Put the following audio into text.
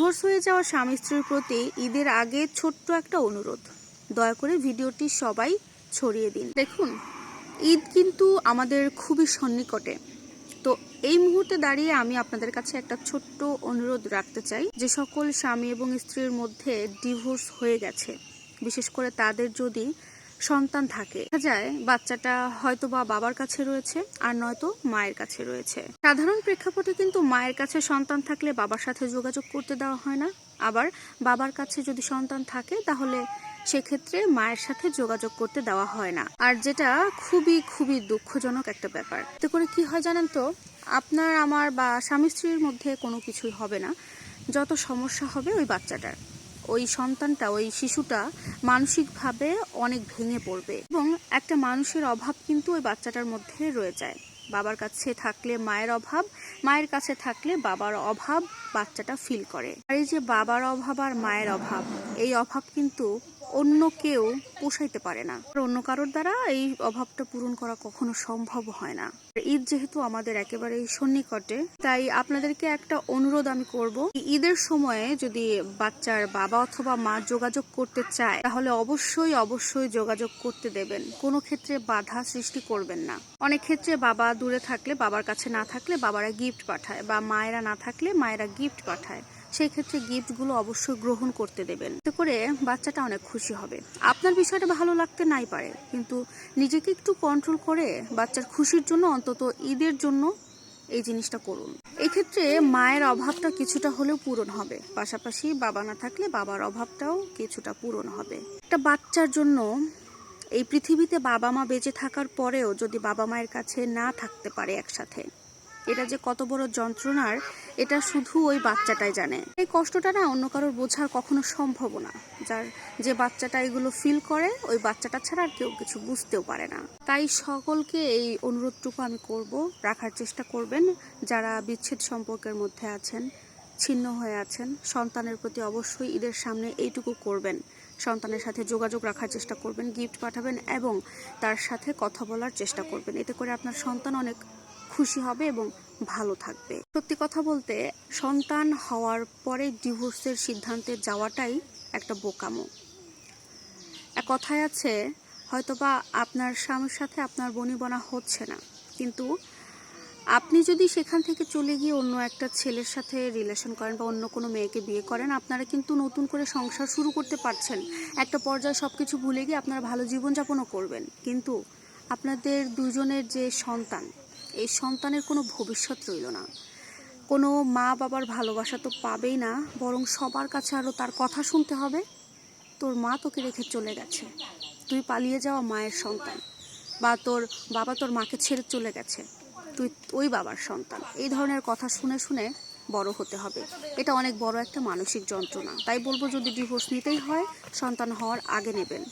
Divorce হয়ে যাওয়া স্বামী স্ত্রীর প্রতি ঈদের আগে ছোট্ট একটা অনুরোধ। দয়া করে ভিডিওটি সবাই ছড়িয়ে দিন। দেখুন, ঈদ কিন্তু আমাদের খুবই সন্নিকটে। তো এই মুহূর্তে দাঁড়িয়ে আমি আপনাদের কাছে একটা ছোট্ট অনুরোধ রাখতে চাই। যে সকল স্বামী এবং স্ত্রীর মধ্যে ডিভোর্স হয়ে গেছে, বিশেষ করে তাদের যদি সন্তান থাকে। দেখা যায় বাচ্চাটা হয়তো বা বাবার কাছে রয়েছে আর নয়তো মায়ের কাছে রয়েছে। সাধারণ প্রেক্ষাপটে কিন্তু মায়ের কাছে সন্তান থাকলে বাবার সাথে যোগাযোগ করতে দেওয়া হয় না। আবার বাবার কাছে যদি সন্তান থাকে, তাহলে সেক্ষেত্রে মায়ের সাথে যোগাযোগ করতে দেওয়া হয় না। আর যেটা খুবই খুবই দুঃখজনক একটা ব্যাপার। এতে করে কি হয় জানেন তো? আপনার, আমার বা স্বামী স্ত্রীর মধ্যে কোনো কিছুই হবে না। যত সমস্যা হবে ওই বাচ্চাটার। ওই সন্তানটা, ওই শিশুটা মানসিকভাবে অনেক ভেঙে পড়বে এবং একটা মানুষের অভাব কিন্তু ওই বাচ্চাটার মধ্যে রয়ে যায়। বাবার কাছে থাকলে মায়ের অভাব, মায়ের কাছে থাকলে বাবার অভাব বাচ্চাটা ফিল করে। আর এই যে বাবার অভাব আর মায়ের অভাব, এই অভাব কিন্তু অন্য কেউ পোষাইতে পারে না। অন্য কারোর দ্বারা এই অভাবটা পূরণ করা কখনো সম্ভব হয় না। ঈদ যেহেতু আমাদের একেবারেই সন্নিকটে, তাই আপনাদেরকে একটা অনুরোধ আমি করব ঈদের সময়ে যদি বাচ্চার বাবা অথবা মা যোগাযোগ করতে চায়, তাহলে অবশ্যই অবশ্যই যোগাযোগ করতে দেবেন। কোনো ক্ষেত্রে বাধা সৃষ্টি করবেন না। অনেক ক্ষেত্রে বাবা দূরে থাকলে, বাবার কাছে না থাকলে বাবারা গিফট পাঠায় বা মায়েরা না থাকলে মায়েরা গিফট পাঠায়। সেই ক্ষেত্রে গিফটগুলো অবশ্যই গ্রহণ করতে দেবেন। এতে করে বাচ্চাটা অনেক খুশি হবে। আপনার বিষয়টা ভালো লাগতে নাই পারে, কিন্তু নিজেকে একটু কন্ট্রোল করে বাচ্চার খুশির জন্য অন্তত ঈদের জন্য এই জিনিসটা করুন। এক্ষেত্রে মায়ের অভাবটা কিছুটা হলেও পূরণ হবে। পাশাপাশি বাবা না থাকলে বাবার অভাবটাও কিছুটা পূরণ হবে। একটা বাচ্চার জন্য এই পৃথিবীতে বাবা মা বেঁচে থাকার পরেও যদি বাবা মায়ের কাছে না থাকতে পারে একসাথে এটা যে কত বড় যন্ত্রণার, এটা শুধু ওই বাচ্চাটাই জানে। এই কষ্টটা না অন্য কারোর বোঝার কখনো সম্ভব না, যার যে বাচ্চাটা এগুলো ফিল করে, ওই বাচ্চাটা ছাড়া আর কেউ কিছু বুঝতেও পারে না। তাই সকলকে এই অনুরোধটুকু আমি করব, রাখার চেষ্টা করবেন, যারা বিচ্ছেদ সম্পর্কের মধ্যে আছেন, ছিন্ন হয়ে আছেন, সন্তানের প্রতি অবশ্যই ঈদের সামনে এইটুকু করবেন। সন্তানের সাথে যোগাযোগ রাখার চেষ্টা করবেন গিফট পাঠাবেন এবং তার সাথে কথা বলার চেষ্টা করবেন। এতে করে আপনার সন্তান অনেক খুশি হবে এবং ভালো থাকবে। সত্যি কথা বলতে, সন্তান হওয়ার পরে ডিভোর্সের সিদ্ধান্তে যাওয়াটাই একটা বোকামো। এক কথায় আছে, হয়তোবা আপনার স্বামীর সাথে আপনার বনিবনা হচ্ছে না, কিন্তু আপনি যদি সেখান থেকে চলে গিয়ে অন্য একটা ছেলের সাথে রিলেশন করেন বা অন্য কোনো মেয়েকে বিয়ে করেন, আপনারা কিন্তু নতুন করে সংসার শুরু করতে পারছেন। একটা পর্যায়ে সব কিছু ভুলে গিয়ে আপনারা ভালো জীবনযাপনও করবেন। কিন্তু আপনাদের দুজনের যে সন্তান এই সন্তানের কোনো ভবিষ্যৎ রইল না। কোনো মা বাবার ভালোবাসা তো পাবেই না, বরং সবার কাছে আরও তার কথা শুনতে হবে। তোর মা তোকে রেখে চলে গেছে। তুই পালিয়ে যাওয়া মায়ের সন্তান বা তোর বাবা তোর মাকে ছেড়ে চলে গেছে। তুই ওই বাবার সন্তান। এই ধরনের কথা শুনে শুনে বড় হতে হবে। এটা অনেক বড় একটা মানসিক যন্ত্রণা। তাই বলব যদি ডিভোর্স নিতেই হয়, সন্তান হওয়ার আগে নেবেন।